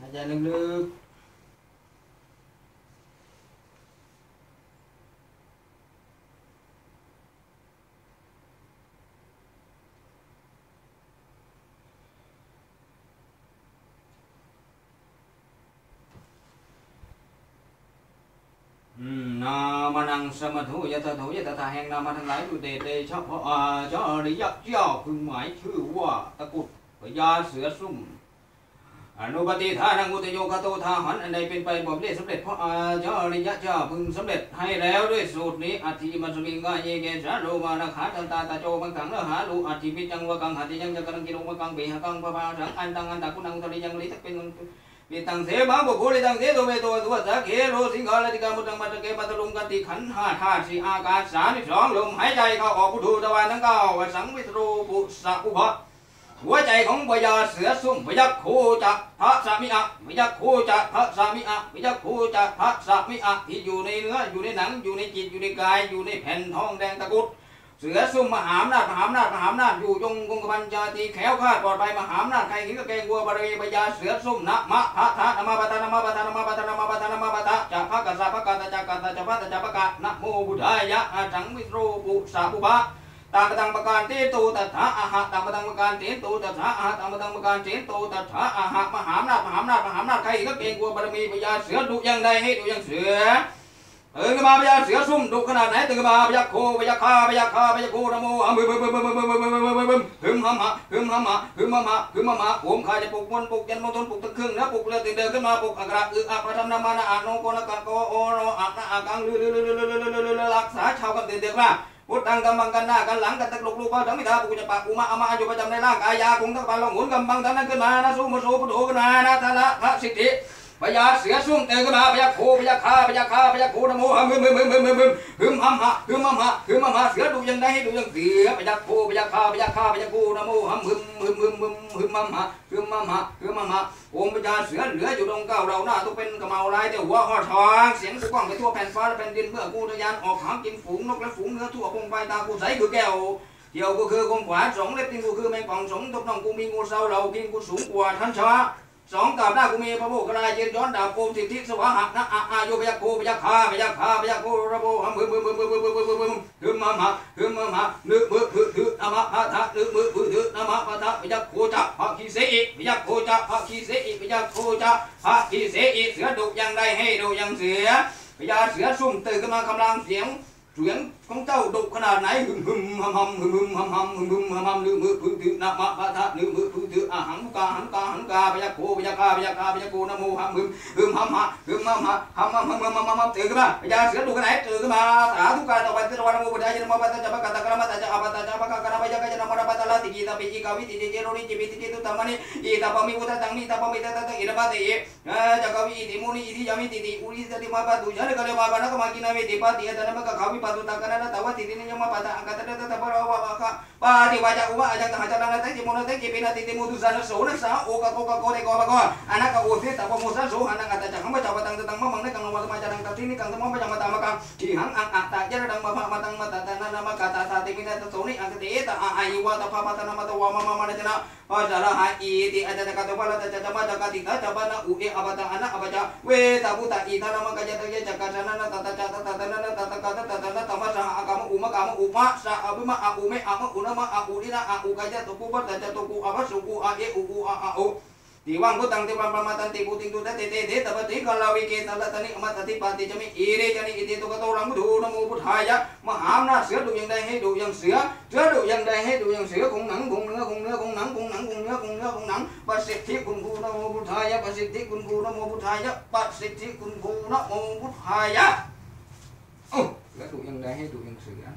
Dạ, dạ, hãy ra lưng lưng năng sa ma thủ ya ta thủ ya ta ta hang nam thang lái đuôi đề đề cho à, cho lý do cho phương ngoại chữ quả ta cụt. Và do sửa อนุปฏิทานังอุตโยคโตทาหันอันใดเป็นไปบ่มได้สำเร็จเพราะอาเจ้าอริยะเจ้าพึงสำเร็จให้แล้วด้วยสูตรนี้อัติมัสมิงกายเยเกสาโรมานะขาตันตาตาโจมังขังละหาลูอัติปิจังวะกังหัติยังจะกังกิโลวะกังเบหะกังปะปาสังอันตังอันตะกุนังตริยังลิทักเป็นปิตังเสมาบุโคลิตังเสโตเมโตตัวสักเขโรสิงหาลติกามุตังมัตเกปัตลุงกติขันห้าธาตุสี่อากาศสามสิบสองลมหายใจเข้าออกพุทโธตะวันทั้งเก้าสังวิตรูปุสสะอุภะ หัวใจของพญาเสือซุ่มพยักคูจะพระสามิอะพยักคูจะพระสามิอะพยักคูจะพระสามิอะที่อยู่ในเนื้ออยู่ในหนังอยู่ในจิตอยู่ในกายอยู่ในแผ่นทองแดงตะกุดเสือซุ่มมหาอำนาจมหาอำนาจมหาอำนาจอยู่ยงคงกบัญชาตีแขวคลาปลอดภัยมหาอำนาจใครขิงกระเกงวัวบริเวณพญาเสือซุ่มนะมะพระทะนะมาปะทะนมาปะทะนมาปะทะนมาปะทะนมาปะทะจะพระกัสสะพระกัตตะจะกัตตะจะพระตะจะพระกะนะโมบุทายะอาจังวิโรปุสาปุบะ ตามปตังประการเตตูตถาอาหะตามปตังประการเตตูตถาอาหะตามปตังประการเตตูตถาอาหะมหาอำนาจมหาอำนาจมหาอำนาจใครก็เกรงกลัวบารมีพญาเสือดุยังใดให้ดุยังเสือตื่นขึ้นมาพญาเสือซุ่มดุขนาดไหนตื่นขึ้นมาพญาโคพญาคาพญาคาพญาโคนะโมอะมึมมึมมึมมึมมึมมึมมึมมึมมึมมึมหึมหำหะหึมหำหะหึมหำหะหึมหำหะผมข้าจะปลุกมนต์ปลุกยันมงคลปลุกตะครึ่งนะปลุกเรือตื่นเดินขึ้นมาปลุกอักระอึอะพระธรรมนามานะอะโนโกนะกะโกโอโนอะนะอะกังลือลือลือลือลือลือลักษาชาวกันตื่นเดินว่า พุทธังกำบังกันหน้ากันหลังกันตะลุกลูกเาทั้งมิตาปุจปะอุมาอามาอยู่ประจำในร่างกายยาคงทั้งปานลองหุนกำบังทั้งนั้นขึ้นมานะสู้มาสู้พุทโธขึ้นมานะทะละพระสิทธิ พญาเสือสุ่มเตือนขึ้นมาพญาโคพญาคาพญาคาพญาโคนโมหะมึมมึมมึมมึมมึมหึมหำหะหึมหำหะหึมหำหะเสือดูยังได้ให้ดูยังเสือพญาโคพญาคาพญาคาพญาโคนโมหะมึมมึมมึมมึมหึมหำหะหึมหำหะหึมหำหะองค์พญาเสือเหลืออยู่ตรงเก้าเราหน้าต้องเป็นกระเมาลายแต่หัวหอดทองเสียงกูก้องไปทั่วแผ่นฟ้าและแผ่นดินเมื่อกูทะยานออกหากินฝูงนกและฝูงเนื้อทั่วคงไปตากูใสคือแก้วเที่ยวก็คือกงขวาสองเล็บติงกูคือแมงป่องสองทบน้องกูมีงูเศร้าเรากินกูสูงกว่าท่านชา สองกาบหน้ากูมีพระโมกขลายเย็นย้อนดาบโกมสิทธิสวะหักนะอาอาโยพยักโคพยักคาพยักคาพยักโคระโบหมึมมึมมึมมึมมึมมึมมึมมึมมึมฮึมมามะฮึมมามะนึกมือพือถือนามะพะทะนึกมือพือถือนามะพะทะพยักโคจะพระคีเสอิพยักโคจะพระคีเสอิพยักโคจะพระคีเสอิเสือดุยังได้ให้ดุยังเสือพญาเสือซุ่มตื่นขึ้นมากำลังเสียง เสียงของเจ้าดุขนาดไหนหึมหึมหำหำหึมหึมหำหำหึมหึมหำหำลือมือพื้นถือนามะพะทะรือมือพื้นถืออาหังกาหังกาหังกาพยักโคพยาคกาพยาคกาพยาโกนะโมหำหึมหึมหำหะหึมหำหะหำหำหำหำหำหำตื่นขึ้นมาพยาเสือดุขนาดตื่นขึ้นมาสาธุการต่อไปตะวันโมปัญญาเจนโมปัญญาจัปะกะตะกะระมะตะจะอาปัตตะจะปะกะกะระมะยักาะจะนะมะระปะ la ti tapi piji kawi ti ti ruri ti ti tu tamani i tapami uta tang ni tapami ta tang ira pate e jakawi i timuni i jami ti ti uri ta ti mapa tu jare kale mapa na kamaki na me ti pa ti ta na maka kawi pa tu ta kana na tawa ti ni nyama pa ta angkata ta ta para wa wa ka pa ti wa ja wa ja ta na ta ti mona ta ki pina ti ti sana so na sa o ka ko ka ko ne ko anak ka o ti ta so anak ka jangan jang ma ta tang tang ma mang ne kang ma ta ma ja tang ta ti ni kang ta ma ma ja kang ti hang ang a ta dang ma ma tang ma Aku tatuni ang kati ta aiwa ta wama mama na ada ana ta na na ae uku a a o. Diwang kutang tiwang pamatan ti puting tu tati te te tapati kalawi ke tala tani amat tati pati chami ire chani ite tu kato lang du namu buthaya maham na sữa đủ yang đây hay đủ yang sữa sữa đủ yang đây hay đủ yang sữa cũng nắng cũng nữa cũng nữa cũng nắng cũng nắng cũng nữa cũng nữa cũng nắng. Bát sĩ thi kun ku namu buthaya bát sĩ thi kun ku namu buthaya bát sĩ thi kun ku namu buthaya oh sữa đủ yang đây hay đủ yang sữa